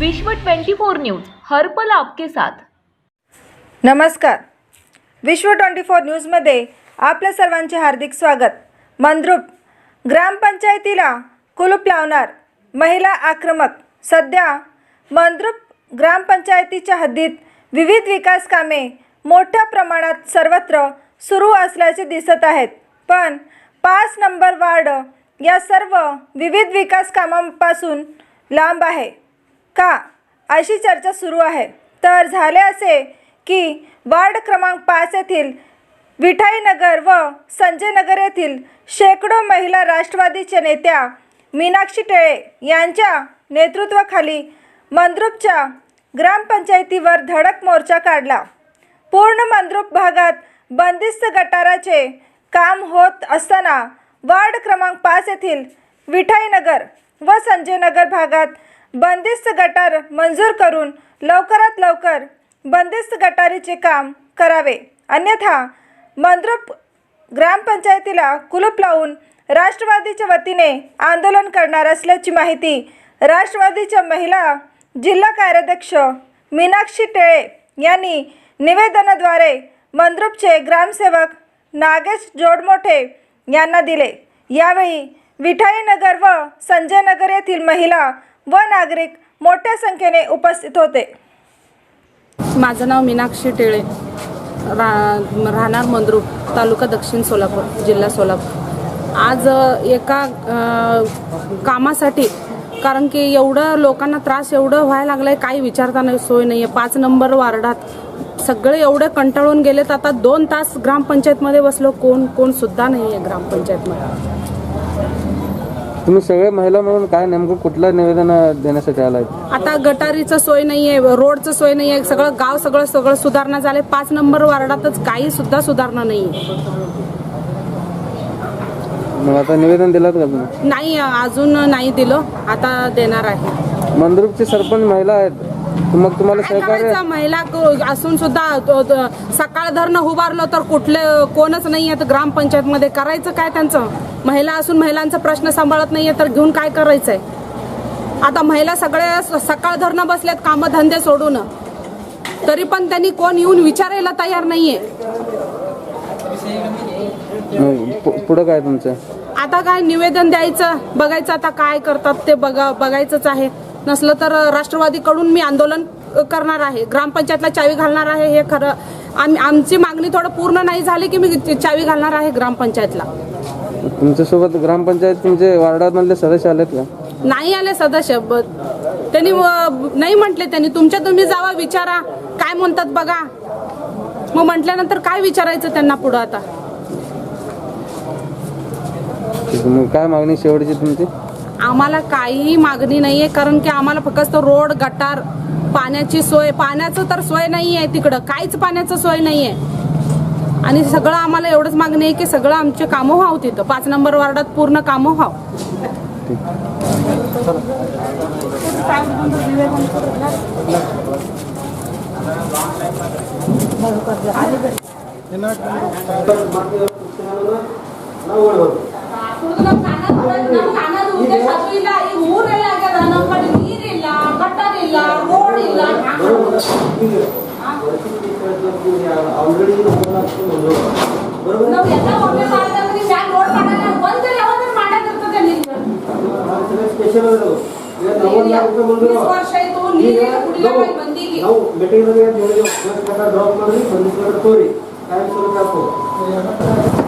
विश्व 24 न्यूज हर पल आपके साथ. नमस्कार. विश्व ट्वेंटी फोर न्यूजमध्ये आपल्या सर्वांचे हार्दिक स्वागत. मंद्रुप ग्रामपंचायतीला कुलूप लावणार महिला आक्रमक. सध्या मंद्रुप ग्रामपंचायतीच्या हद्दीत विविध विकास कामे मोठ्या प्रमाणात सर्वत्र सुरू असल्याचे दिसत आहेत. पण पाच नंबर वार्ड या सर्व विविध विकास कामांपासून लांब आहे. का? अशी चर्चा सुरू आहे. तर झाले असे की वार्ड क्रमांक पाच येथील विठाईनगर व संजयनगर येथील शेकडो महिला राष्ट्रवादीच्या नेत्या मीनाक्षी टेळे यांच्या नेतृत्वाखाली मंद्रुपच्या ग्रामपंचायतीवर धडक मोर्चा काढला. पूर्ण मंद्रुप भागात बंदिस्त गटाराचे काम होत असताना वार्ड क्रमांक पाच येथील विठाईनगर व संजयनगर भागात बंदिस्त गटार मंजूर करून लवकरात लवकर बंदिस्त गटारीचे काम करावे. अन्यथा मंद्रुप ग्रामपंचायतीला कुलूप लावून राष्ट्रवादीच्या वतीने आंदोलन करणार असल्याची माहिती राष्ट्रवादीच्या महिला जिल्हा कार्याध्यक्ष मीनाक्षी टेळे यांनी निवेदनाद्वारे मंद्रुपचे ग्रामसेवक नागेश जोडमोठे यांना दिले. यावेळी विठाईनगर व संजयनगर येथील महिला व नागरिक मोठ्या संख्येने उपस्थित होते. माझं नाव मीनाक्षी टेळे. रा राहणार मंद्रुप तालुका दक्षिण सोलापूर जिल्हा सोलापूर. आज एका कामासाठी कारण की एवढं लोकांना त्रास एवढं व्हायला लागलाय आहे काही विचारता नाही सोय नाही आहे पाच नंबर वार्डात सगळे एवढे कंटाळून गेलेत आता दोन तास ग्रामपंचायतमध्ये बसलो कोण कोण सुद्धा नाही आहे ग्रामपंचायतमध्ये. तुम्ही सगळे महिला म्हणून काय नेमकं कुठलं निवेदन देण्यासाठी आलाय? आता गटारीचं सोय नाहीये रोडचं सोय नाहीये सगळं गाव सगळं सगळं सुधारणा झाले. पाच नंबर वार्डातच काही सुद्धा सुधारणा नाहीये. मग आता निवेदन दिलात का तुम्ही? नाही अजून नाही दिलं. आता देणार आहे. मंद्रुपचे सरपंच महिला आहेत. मग तुम्हाला काय सहकार्य करायचं महिला क- असून सुद्धा सकाळ धरणं उभारलं तर कुठले कोणच नाही आहेत ग्रामपंचायतमध्ये करायचं काय त्यांचं? महिला असून महिलांचा प्रश्न सांभाळत नाहीये तर घेऊन काय करायचंय? आता महिला सगळे स- सकाळ धरणं बसल्यात कामं धंदे सोडून. तरी पण त्यांनी कोण येऊन विचारायला तयार नाहीये. मग पु- पुढं काय तुमचं? आता काय निवेदन द्यायचं? बघायचं आता काय करतात ते बघा बघायचंच आहे. नसलं तर राष्ट्रवादीकडून मी आंदोलन करणार आहे. ग्रामपंचायतला चावी घालणार आहे हे खरं. आम्ही आमची मागणी थोडं पूर्ण नाही झाली की मी चावी घालणार आहे ग्रामपंचायतला. तुमच्यासोबत ग्रामपंचायत तुमचे वार्डामधले सदस्य आलेत का? नाही आले सदस्य त्यांनी नाही म्हटले त्यांनी. तुमच्या तुम्ही जावा विचारा. काय म्हणतात बघा. मग म्हटल्यानंतर काय विचारायचं त्यांना पुढं आता? काय मागणी शेवटची तुमची? आम्हाला काहीही मागणी नाहीये कारण की आम्हाला फक्त रोड गटार पाण्याची सोय पाण्याचं तर सोय नाही आहे तिकडं. काहीच पाण्याचं सोय नाही आहे आणि सगळं आम्हाला एवढंच मागणी आहे की सगळं आमचे कामं व्हावं तिथं. पाच नंबर वार्डात पूर्ण कामं व्हावं. ನಾವು ಮೆಟೀರಿಯಲ್ ಡ್ರಾಪ್ ಮಾಡಿ ಬಂದಿಸ್ಕೊಂಡು ತೋರಿ ಟೈಮ್ ಸ್ವಲ್ಪ ಹಾಕು